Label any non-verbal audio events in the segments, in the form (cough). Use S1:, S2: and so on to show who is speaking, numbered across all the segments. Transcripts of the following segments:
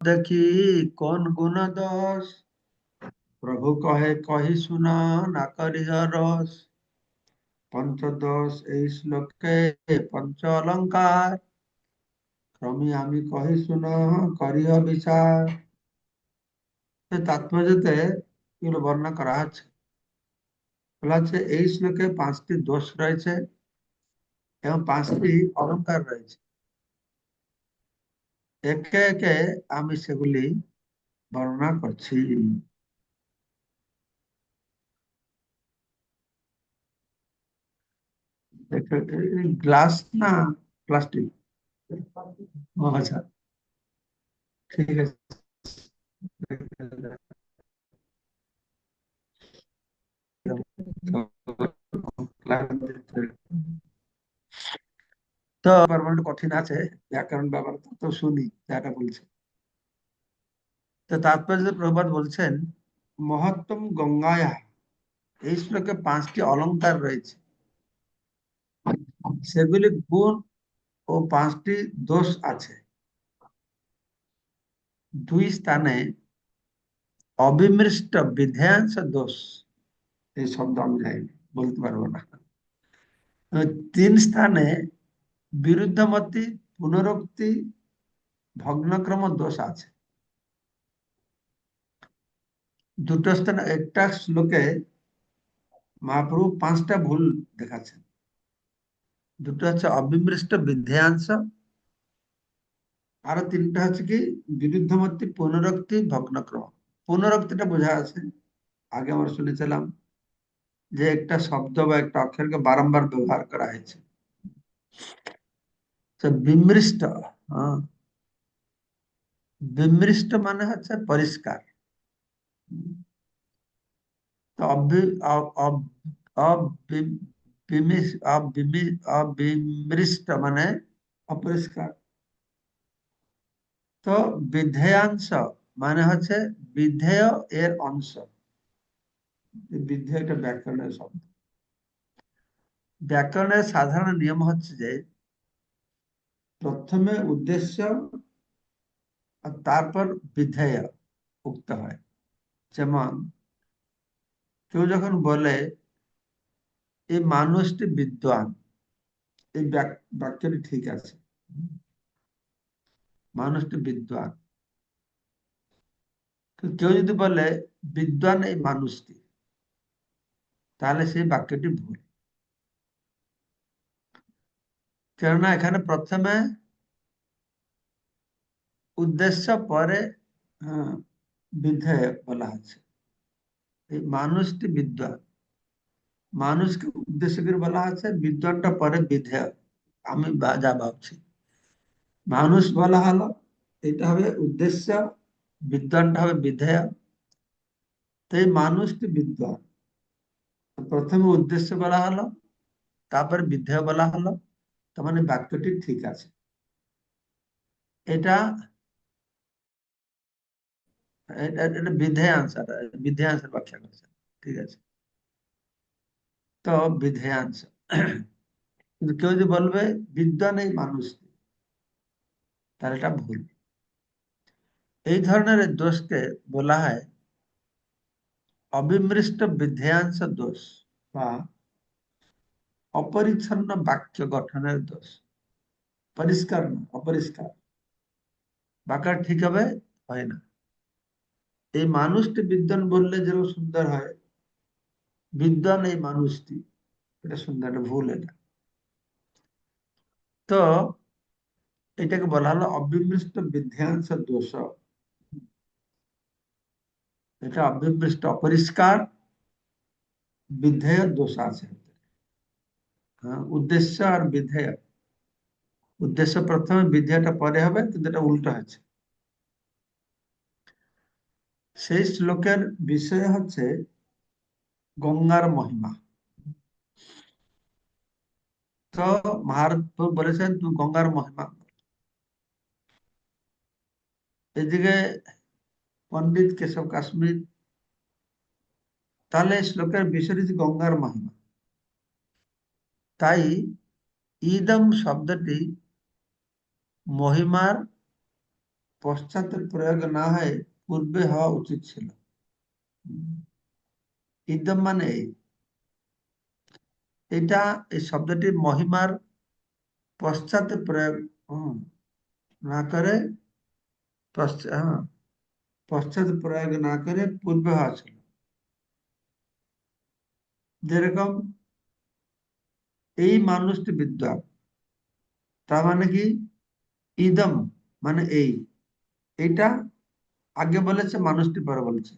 S1: দেখি কোন গুণ দোষ প্রভু কহে, কহি শুনা, না করিহ রস পঞ্চদশ এই শ্লোকে পঞ্চ অলঙ্কার। ক্রমে আমি কহি শুন, করিহ বিচার। তাৎপর্যতে এগুলো বর্ণনা করা আছে বলা হচ্ছে এই শ্লোকে পাঁচটি দোষ রয়েছে এবং পাঁচটি অলঙ্কার রয়েছে। একে একে আমি সেগুলি বর্ণনা করছি। গ্লাস না প্লাস্টিক? আচ্ছা ঠিক আছে। তো ব্যাপারটা কঠিন আছে ব্যাকরণ ব্যাপার তো শুনি যাটা বলছে। তো তাৎপর্য প্রভাত বলছেন, মহত্তম গঙ্গায়া এই শ্লোকে পাঁচটি অলঙ্কার রয়েছে। সেগুলি গুণ ও পাঁচটি দোষ আছে। দুই স্থানে অবিমৃষ্ট বিধ্যাংশ দোষ। এই শব্দ আমি বলতে পারব না। তিন স্থানে বিরুদ্ধমতি, পুনরুক্তি, ভগ্নক্রম দোষ আছে। দুটো স্থানে একটা শ্লোকে মহাপ্রভু পাঁচটা ভুল দেখাচ্ছেন। দুটো হচ্ছে অবিমৃষ্ট বিধ্যাংশ। আরও তিনটা হচ্ছে কি, বিরুদ্ধমতি, পুনরক্তি, ভগ্নক্রম। পুনরক্তিটা বোঝা আছে, আগে আমরা শুনেছিলাম যে একটা শব্দ বা একটা অক্ষরকে বারম্বার ব্যবহার করা হয়েছে। বিমৃষ্ট বিমৃষ্ট মানে হচ্ছে পরিষ্কার অবিমৃষ্ট মানে অপরিষ্কার তো বিধেয়াংশ মানে হচ্ছে বিধেয় এর অংশ বিধেয় একটা ব্যাকরণের শব্দ ব্যাকরণের সাধারণ নিয়ম হচ্ছে যে প্রথমে উদ্দেশ্য আর তারপর বিধেয় উক্ত হয়। যেমন, কেউ যখন বলে এই মানুষটি বিদ্বান এই বাক্যটি ঠিক আছে। মানুষটি বিদ্বান কেউ যদি বলে, বিদ্বান এই মানুষটি তাহলে সেই বাক্যটি ভুল। কেননা এখানে প্রথমে উদ্দেশ্য, পরে বিধেয় বলা আছে এই মানুষটি বিদ্বান। মানুষকে উদ্দেশ্য করে বলা আছে বিদ্বানটা পরে বিধেয়। আমি যা ভাবছি। মানুষ বলা হলো, এটা হবে উদ্দেশ্য, বিদ্বানটা হবে বিধেয়। তো এই মানুষটি বিদ্বান। প্রথমে উদ্দেশ্য বলা হলো, তারপরে বিধেয় বলা হলো। তার মানে বাক্যটি ঠিক আছে। এটা কেউ যদি বলবে, বিদ্যা নেই মানুষ তাহলে এটা ভুল। এই ধরনের দোষকে বলা হয় অবিমৃষ্ট বিধেয়াংশ দোষ বা অপরিচ্ছন্ন বাক্য গঠনের দোষ পরিষ্কার না অপরিষ্কার বাক্য ঠিক হবে হয় না এই মানুষটি বিদ্যান বললে যেন সুন্দর হয় বিদ্যান এই মানুষটি এটা সুন্দর ভুল এটা তো এটাকে বলা হলো অবিমৃষ্ট বিধ্যাংশ দোষ এটা অবিমৃষ্ট অপরিষ্কার বিধেয় দোষ আছে হ্যাঁ উদ্দেশ্য আর বিধেয়। উদ্দেশ্য প্রথমে বিধেয়টা পরে হবে, কিন্তু এটা উল্টো হয়েছে। সেই শ্লোকের বিষয় হচ্ছে গঙ্গার মহিমা। তো মহারত বলেছেন তুমি গঙ্গার মহিমা। এদিকে পন্ডিত কেশব কাশ্মীর, তাহলে শ্লোকের বিষয় গঙ্গার মহিমা। তাই ইদম শব্দটি মহিমার পশ্চাতে প্রয়োগ না হয়ে পূর্বে হওয়া উচিত ছিল। ইদম মানে এটা, এই শব্দটি মহিমার পশ্চাতে প্রয়োগ না করে হ্যাঁ পশ্চাৎ প্রয়োগ না করে পূর্বে হওয়া ছিল। যেরকম এই মানুষটি বিদ্যান তার মানে কি? ইদম মানে এই। এইটা আগে বলেছে, মানুষটি পরে বলেছে।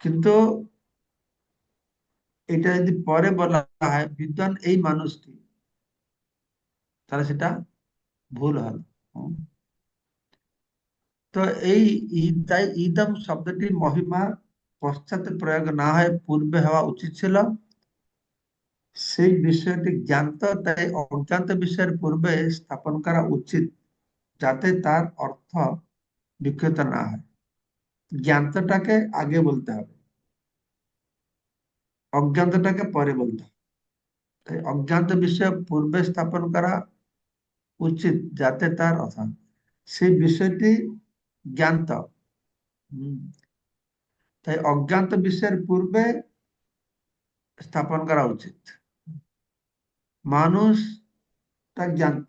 S1: কিন্তু এটা যদি পরে বলা হয় বিদ্যান এই মানুষটি, তাহলে সেটা ভুল হল তো এই তাই ইদম শব্দটি মহিমা পশ্চাতে প্রয়োগ না হয় পূর্বে হওয়া উচিত ছিল। সেই বিষয়টি জ্ঞান্ত, তাই অজ্ঞাত বিষয়ের পূর্বে স্থাপন করা উচিত যাতে তার অর্থ বিকৃত না হয়। জ্ঞান্তটাকে আগে বলতে হবে। অজ্ঞাতটাকে পরে বলতে হবে। তাই অজ্ঞাত বিষয় পূর্বে স্থাপন করা উচিত যাতে তার অর্থ সেই বিষয়টি জ্ঞান্ত। তাই অজ্ঞাত বিষয়ের পূর্বে স্থাপন করা উচিত। মানুষ তা জ্ঞান্ত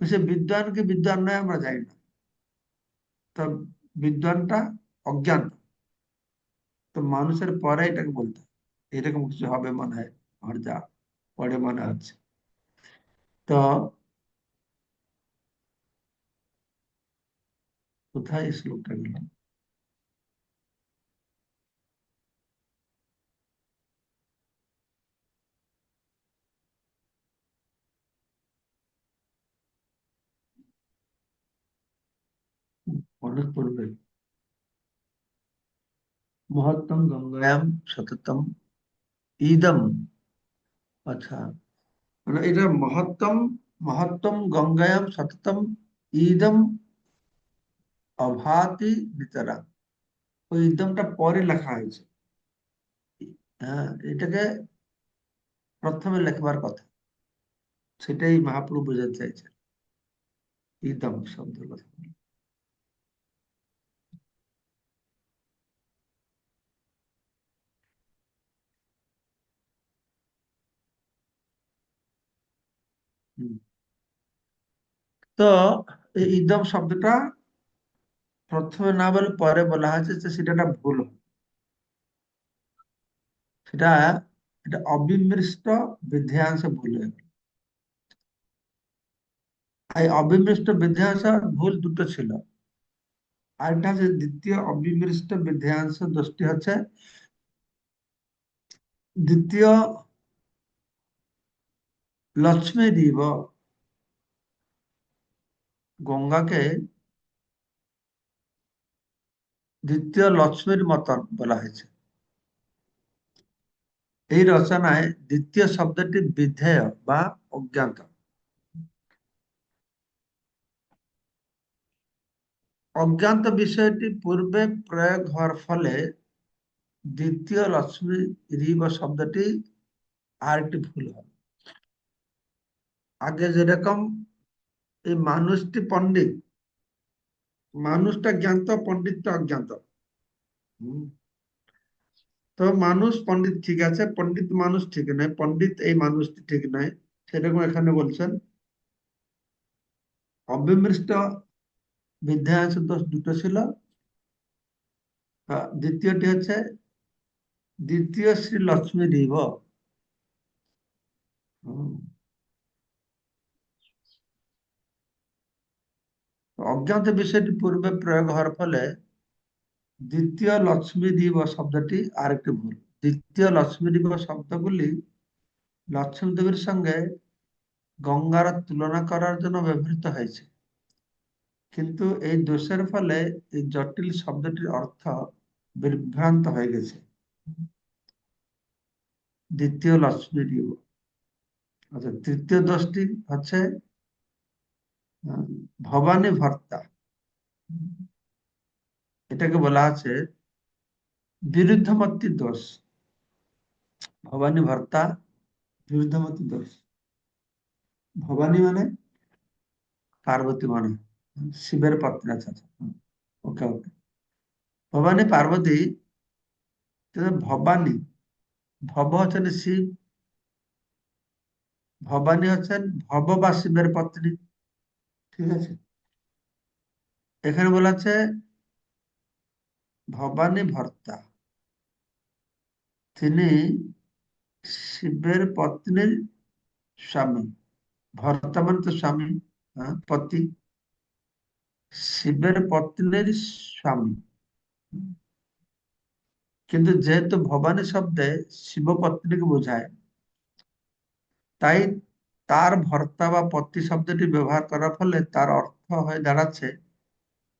S1: সে বিদ্বানকে বিদ্বান নয়, আমরা জানি না। তো বিদ্বানটা অজ্ঞান। তো মানুষের পরে এটাকে বলতে এরকম কিছু হবে মনে হয় আমার যা পরে মনে হচ্ছে। তো কোথায় শ্লোকটা গেলাম অনেক পড়বে। মহত্তম গঙ্গায়াম সততম ইদম আচ্ছা। মানে এটা মহত্তম মহত্তম গঙ্গায়াম সততম ইদম, অভাতি নিতরা ওই ইদমটা পরে লেখা হয়েছে। হ্যাঁ এটাকে প্রথমে লেখবার কথা। সেটাই মহাপ্রভু বোঝাতে চাইছে ইদম শব্দের কথা। তো ইদম শব্দটা প্রথমে না বলে পরে বলা হয়েছে যে সেটা ভুল সেটা এটা অবিমৃষ্ট বিধ্যাংশ ভুল এই অবিমৃষ্ট বিধ্যাংশ ভুল দুটো ছিল। আরেকটা হচ্ছে দ্বিতীয় অবিমৃষ্ট বিধ্যাংশ দোষটি হচ্ছে দ্বিতীয় লক্ষ্মী দিব গঙ্গাকে দ্বিতীয় লক্ষ্মীর মতন বলা হয়েছে। এই রচনায় দ্বিতীয় শব্দটি বিধেয় বা অজ্ঞাত। অজ্ঞাত বিষয়টি পূর্বে প্রয়োগ হওয়ার ফলে দ্বিতীয় লক্ষ্মী রিব শব্দটি আর একটি ভুল হবে আগে যেরকম এই মানুষটি পণ্ডিত। মানুষটা জ্ঞান্ত পণ্ডিতটা অজ্ঞাত। তো মানুষ পণ্ডিত ঠিক আছে, পণ্ডিত মানুষ ঠিক নয়, পণ্ডিত এই মানুষটি ঠিক নয়। সেরকম এখানে বলছেন। অবিমৃষ্ট বিদ্যাংশ দোষ দুটো ছিল। দ্বিতীয়টি হচ্ছে দ্বিতীয় শ্রী লক্ষ্মী দেব। অজ্ঞাত বিষয়টি পূর্বে প্রয়োগ হওয়ার ফলে দ্বিতীয় লক্ষ্মী দিব শব্দটি আরেকটি ভুল দ্বিতীয় লক্ষ্মী দিব শব্দগুলি লক্ষ্মী দেবীর সঙ্গে গঙ্গার তুলনা করার জন্য ব্যবহৃত হয়েছে কিন্তু এই দোষের ফলে এই জটিল শব্দটির অর্থ বিভ্রান্ত হয়ে গেছে দ্বিতীয় লক্ষ্মী দিব আচ্ছা তৃতীয় দোষটি হচ্ছে ভবানী ভর্তা। এটাকে বলা আছে বিরুদ্ধমতি দোষ। ভবানী ভর্তা বিরুদ্ধমতি দোষ। ভবানী মানে পার্বতী মনে। শিবের পত্নী আচ্ছা ওকে ওকে। ভবানী, পার্বতী ভবানী, ভব হচ্ছেন শিব, ভবানী হচ্ছেন ভব বা শিবের পত্নী। ঠিক আছে? এখানে বলা আছে ভবানী ভর্তা। তিনি শিবের পত্নীর স্বামী। ভর্তা মানে তো স্বামী হ্যাঁ, পতি। শিবের পত্নীর স্বামী। কিন্তু যেহেতু ভবানী শব্দে শিব পত্নীকে বোঝায় তাই তার ভর্তা বা পতি শব্দটি ব্যবহার করার ফলে তার অর্থ হয়ে দাঁড়াচ্ছে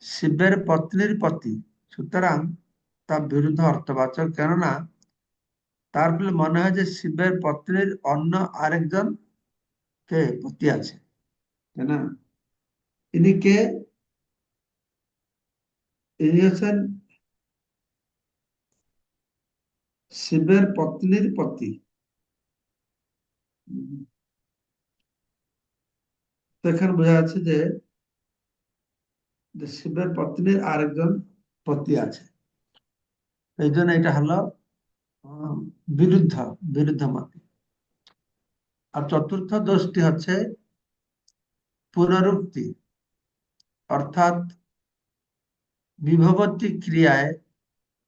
S1: শিবের পত্নীর পতি। সুতরাং তার বিরুদ্ধ অর্থবাচক, কেননা তার ফলে মনে হয় যে শিবের পত্নীর অন্য আরেকজন কে পতি আছে। তাই না ইনি কে? ইনি হচ্ছেন শিবের পত্নীর পতি। এখানে বোঝা যাচ্ছে যে শিবের পত্নীর আরেকজন পতি আছে। এই জন্য এটা হলো বিরুদ্ধ বিরুদ্ধ মত। আর চতুর্থ দোষটি হচ্ছে পুনরুক্তি, অর্থাৎ বিভবতী ক্রিয়ায়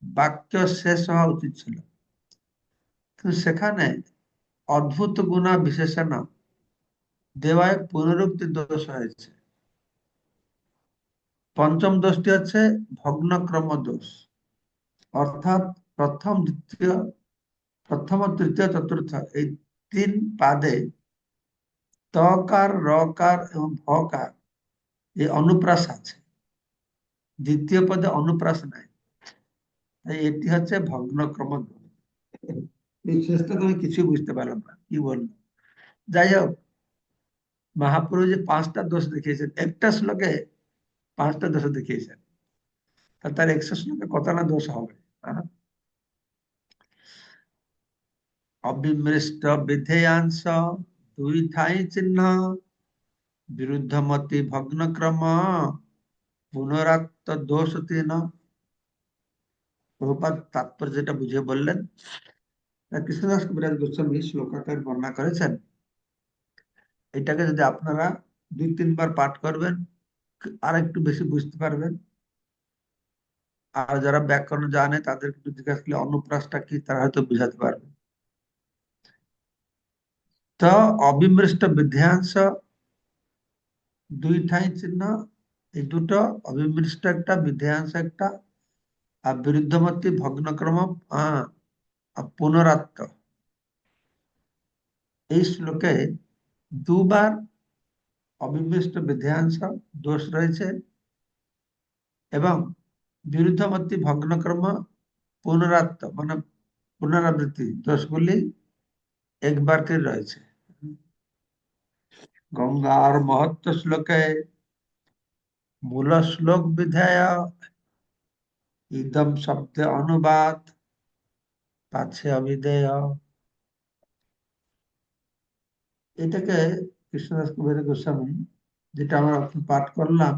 S1: বাক্য শেষ হওয়া উচিত ছিল। কিন্তু সেখানে অদ্ভুত গুণা বিশেষণ দেওয়ায় পুনরুক্তি দোষ হয়েছে। পঞ্চম দোষটি হচ্ছে ভগ্নক্রম দোষ। অর্থাৎ প্রথম, দ্বিতীয়, প্রথম তৃতীয় চতুর্থ এই তিন পাদে তকার, রকার এবং ভকার এই অনুপ্রাস আছে। দ্বিতীয় পদে অনুপ্রাস নাই। এটি হচ্ছে ভগ্নক্রম দোষ। এই শেষটা তুমি কিছুই বুঝতে পারলাম না। কি বলব? যাই হোক মহাপুরু যে পাঁচটা দোষ দেখিয়েছেন একটা শ্লোকে পাঁচটা দোষ দেখিয়েছেন তার একশো শ্লোকে কত না দোষ হবে অবিমৃষ্ট বিধেয়াংশ দুই ঠাই চিহ্ন বিরুদ্ধমতি ভগ্নক্রম পুনরাত্ম দোষ তিন প্রভুপাত তাৎপর্যটা বুঝে বললেন কৃষ্ণদাস কবিরাজ গোস্বামী শ্লোকাকার বর্ণনা করেছেন এটাকে যদি আপনারা দুই তিনবার পাঠ করবেন, আর একটু বেশি বুঝতে পারবেন। আর যারা ব্যাকরণ জানে তাদের একটু জিজ্ঞাসা করলে অনুপ্রাসটা কি, তারা হয়তো বুঝাতে পারবে। তো অবিমৃষ্ট বিধ্যাংশ দুই ঠাই চিহ্ন, এই দুটো, অবিমৃষ্ট একটা বিধ্যাংশ একটা, আর বিরুদ্ধমতি ভগ্নক্রম পুনরাত্ম এই শ্লোকে দুবার অবিমৃষ্ট বিধ্যাংশ দোষ রয়েছে এবং বিরুদ্ধমতি ভগ্নক্রম পুনরাত্ম মানে পুনরাবৃত্তি দোষগুলি একবার করে রয়েছে। গঙ্গার মহত্ব শ্লোকে মূল শ্লোক বিধায় ইদম শব্দ অনুবাদ পাচ্ছে অবিধেয়। এটাকে কৃষ্ণদাস কবির গোস্বামী যেটা আমরা পাঠ করলাম,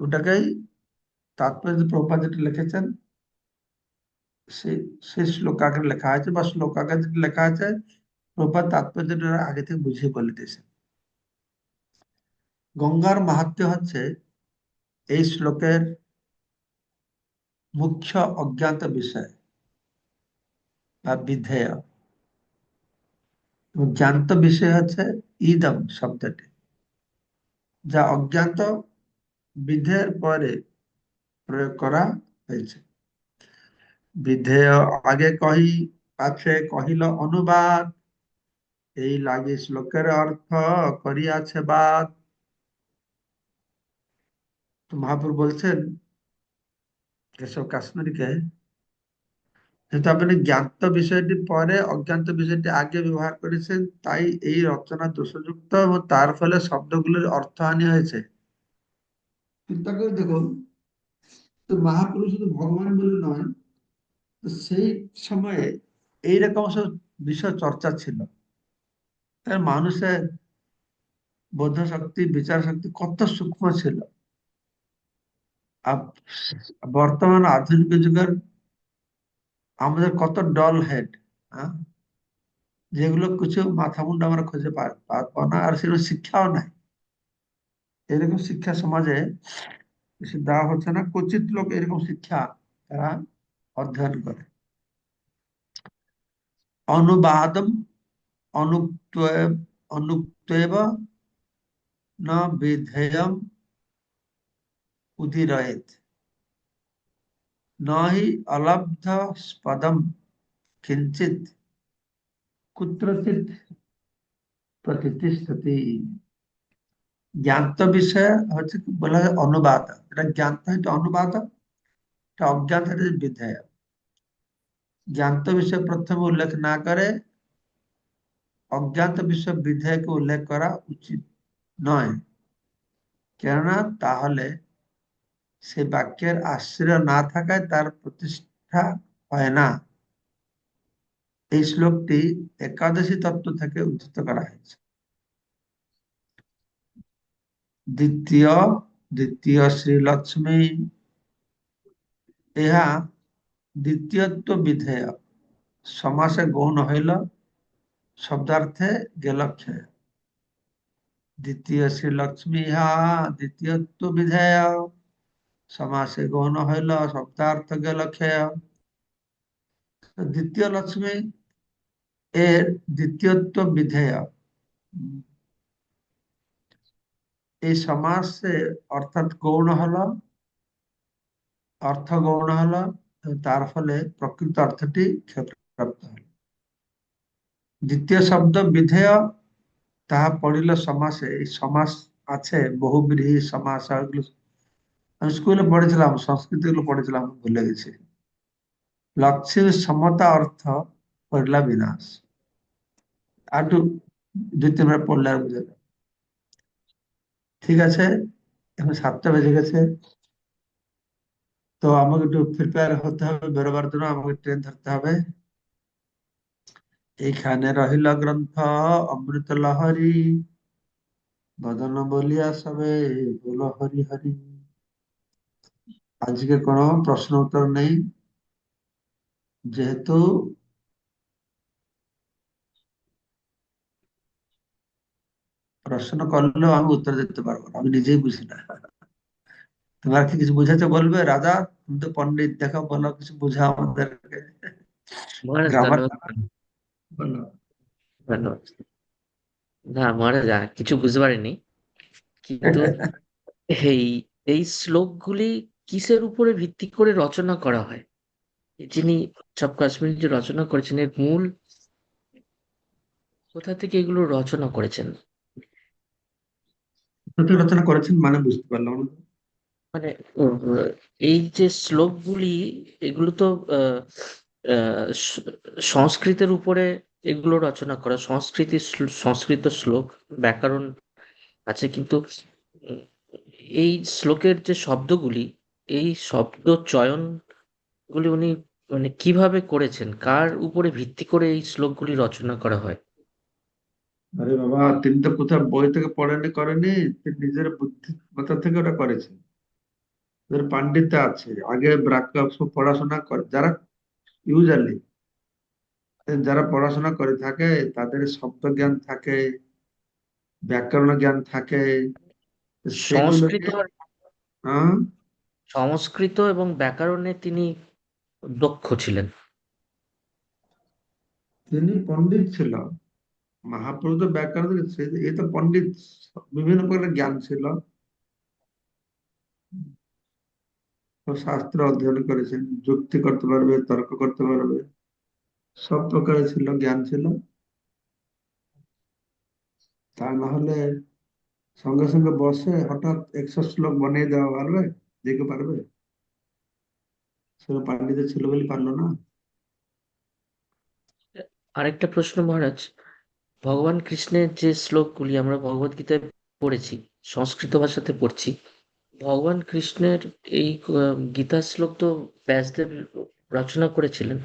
S1: ওটাকেই তাৎপর্য প্রভা যেটা লিখেছেন সেই শ্লোকাকে লেখা আছে বা শ্লোকাকে যেটা লেখা আছে প্রভা তাৎপর্যটা আগে থেকে বুঝিয়ে বলে দিয়েছেন। গঙ্গার মাহাত্ম হচ্ছে এই শ্লোকের মুখ্য অজ্ঞাত বিষয় বা বিধেয়। জ্ঞান্ত বিষয় হচ্ছে ইদম শব্দটি, যা অজ্ঞাত বিধের পরে প্রয়োগ করা হয়েছে। বিধেয় আগে কহি, পাছে কহিল অনুবাদ, এই লাগে শ্লোকের অর্থ করিয়াছে বাদ। মহাপুর বলছেন, কেশব কাশ্মীরকে যেহেতু আপনি জ্ঞাত বিষয়টি পরে অজ্ঞাত বিষয়টি আগে ব্যবহার করেছেন, তাই এই রচনা দোষযুক্ত এবং তার ফলে শব্দগুলোর অর্থহানি হয়েছে। চিন্তা করে দেখুন, তো মহাপুরুষ শুধু ভগবান বলে নয়, তো সেই সময়ে এইরকম সব বিষয় চর্চা ছিল। মানুষের বোধ শক্তি বিচার শক্তি কত সূক্ষ্ম ছিল। বর্তমান আধুনিক যুগের আমাদের কত ডল হেড হ্যাঁ যেগুলো কিছু মাথা মুন্ডা আমরা খুঁজে পাবো না, আর সেরকম শিক্ষাও নাই। এরকম শিক্ষা সমাজে দেওয়া হচ্ছে না, কচিত লোক এরকম শিক্ষা তারা অধ্যয়ন করে। অনুবাদম অনুক্ত অনুক্তেব ন বিধেয়ম, উদিরয়েত। ন হি অলব্ধ পদম কিঞ্চিত কুত্রচিত প্রতিষ্ঠতি জ্ঞাত বিষয় হচ্ছে কি বলা হয় অনুবাদ এটা জ্ঞাত হয়তো অনুবাদ এটা অজ্ঞাত হচ্ছে বিধেয় জ্ঞাত বিষয় প্রথমে উল্লেখ না করে অজ্ঞাত বিষয় বিধেয়কে উল্লেখ করা উচিত নয় কেননা তাহলে সে বাক্যের আশ্রয় না থাকায় তার প্রতিষ্ঠা হয় না এই শ্লোকটি একাদশী তত্ত্ব থেকে উদ্ধৃত করা হয়েছে দ্বিতীয় দ্বিতীয় শ্রীলক্ষ্মী ଏହା ଦ୍ୱିତୀୟତ୍ଵ ବିଧେୟ ସମାସ ଗୌଣ ହଇଲ ଶବ୍ଦାର୍ଥେ ଗେଲକ୍ଷୟ ଦ୍ୱିତୀୟ ଶ୍ରୀଲକ୍ଷ୍ମୀ ଏହା ଦ୍ୱିତୀୟତ୍ଵ ବିଧେୟ সমাসে গৌণ হইল শব্দার্থকে লক্ষেয় দ্বিতীয় লক্ষ্মী, এর দ্বিতীয়ত্ব বিধেয়। এই সমাসে অর্থাৎ গৌণ হল, অর্থ গৌণ হল তার ফলে প্রকৃত অর্থটি ক্ষেত্রপ্রাপ্ত হল। দ্বিতীয় শব্দ বিধেয়, তাহা পড়িল সমাসে। এই সমাস আছে বহুবিধি সমাস আমি স্কুলে পড়েছিলাম সংস্কৃত পড়েছিলাম ভুলে গেছি লক্ষ্মীর সমতা অর্থ পড়লা বিনাশ। একটু, দুই তিনবার পড়লে বুঝে। ঠিক আছে, এখন সাতটা বেজে গেছে। তো আমাকে একটু প্রিপেয়ার হতে হবে, বেরোবার জন্য আমাকে ট্রেন ধরতে হবে। এইখানে রহিল গ্রন্থ, অমৃত লহরী। বদন বলিয়া সবে, বল হরি হরি। আজকে কোনো প্রশ্ন উত্তর নেই। যেহেতু প্রশ্ন করলেও আমি উত্তর দিতে পারব না আমি নিজেই বুঝি না। তোমার কি কিছু বুঝাতে বলবে? রাজা তুমি তো পণ্ডিত দেখো বলো কিছু বুঝাও আমাদেরকে।
S2: না মহারাজ কিছু বুঝতে পারিনি। কিন্তু (laughs) এই এই শ্লোকগুলি কিসের উপরে ভিত্তি করে রচনা করা হয়? যিনি সব কাশ্মীর যে রচনা করেছেন এর মূল কোথা থেকে এগুলো রচনা করেছেন?
S1: রচনা করেছেন মানে বুঝতে পারলাম
S2: মানে এই যে শ্লোকগুলি এগুলো তো আহ, আহ, সংস্কৃতের উপরে এগুলো রচনা করা সংস্কৃতি সংস্কৃত শ্লোক ব্যাকরণ আছে কিন্তু এই শ্লোকের যে শব্দগুলি এই শব্দ চয়ন গুলি উনি মানে কীভাবে করেছেন? কার উপরে ভিত্তি করে এই শ্লোকগুলি রচনা করা হয়?
S1: আরে বাবা তিনি তো কোথাও বই থেকে পড়েনি করেনি নিজের বুদ্ধি বুদ্ধিমত্তা থেকে ওটা করেছেন। পাণ্ডিত্য আছে। আগে পড়াশোনা করে যারা ইউজারলি যারা পড়াশোনা করে থাকে তাদের শব্দ জ্ঞান থাকে ব্যাকরণ জ্ঞান থাকে।
S2: সংস্কৃত
S1: হ্যাঁ?
S2: সংস্কৃত এবং ব্যাকরণে তিনি দক্ষ ছিলেন।
S1: তিনি পণ্ডিত ছিল। মহাপ্রভু ব্যাকরণ এ তো পণ্ডিত, বিভিন্ন প্রকার জ্ঞান ছিল। শাস্ত্র অধ্যয়ন করেছেন, যুক্তি করতে পারবে, তর্ক করতে পারবে, সব প্রকারের ছিল, জ্ঞান ছিল। তা না হলে সঙ্গে সঙ্গে বসে হঠাৎ একশো শ্লোক বানিয়ে দেওয়া পারবে কেউ পারবে? সেরকম পাণ্ডিত ছিল বলে পারল না?
S2: আরেকটা প্রশ্ন মহারাজ, ভগবান কৃষ্ণের যে শ্লোকগুলি আমরা ভগবত গীতায় পড়েছি, সংস্কৃত ভাষাতে পড়ছি, ভগবান কৃষ্ণের এই গীতার শ্লোক তো ব্যাসদেব রচনা করেছিলেন,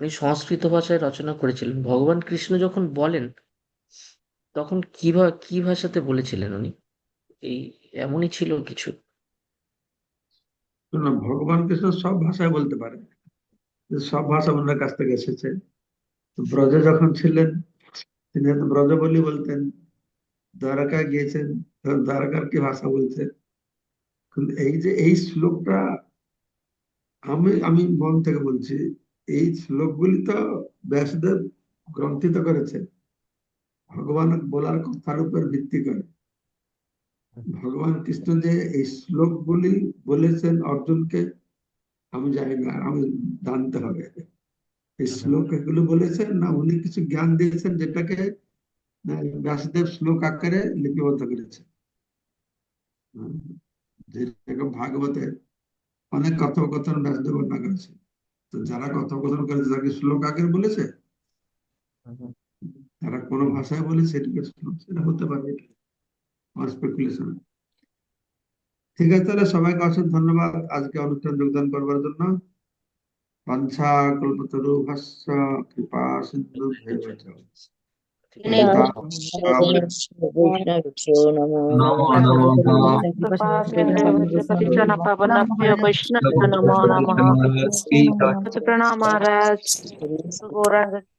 S2: উনি সংস্কৃত ভাষায় রচনা করেছিলেন। ভগবান কৃষ্ণ যখন বলেন, তখন কি ভা- কি ভাষাতে বলেছিলেন উনি? এই এমনই ছিল কিছু।
S1: ভগবান কৃষ্ণ সব ভাষায় বলতে পারে সব ভাষা ওনার কাছ থেকে এসেছে। ব্রজে যখন ছিলেন, তিনি ব্রজ বলি বলতেন দ্বারকা গিয়েছেন দ্বারকার কি ভাষা বলছেন। কিন্তু এই যে এই শ্লোকটা, আমি আমি মন থেকে বলছি, এই শ্লোকগুলি তো ব্যাসদেব গ্রন্থিত করেছেন। ভগবান বলার কথার উপর ভিত্তি করে। ভগবান কৃষ্ণ যে এই শ্লোকগুলি বলেছেন অর্জুনকে আমি জানি না আমি জানতে হবে। এই শ্লোক এগুলো বলেছেন না উনি কিছু জ্ঞান দিয়েছেন যেটাকে ব্যাসদেব শ্লোক আকারে লিপিবদ্ধ করেছেন। হুম, যেরকম ভাগবতে অনেক কথোপকথন ব্যাসদেব বর্ণনা করেছে তো যারা কথোপকথন করেছে তাকে শ্লোক আকারে বলেছে? তারা কোন ভাষায় বলেছে শ্লোক? সেটা হতে পারে এটা আমার স্পেকুলেশন ঠিক আছে তাহলে সবাইকে অসংখ্য ধন্যবাদ। আজকে অনুষ্ঠান যোগদান করবার জন্য। বাঞ্ছা কল্পতরু ভাষ্য কৃপা সিন্ধু ভৈব চ।
S3: বৈষ্ণবেভ্যো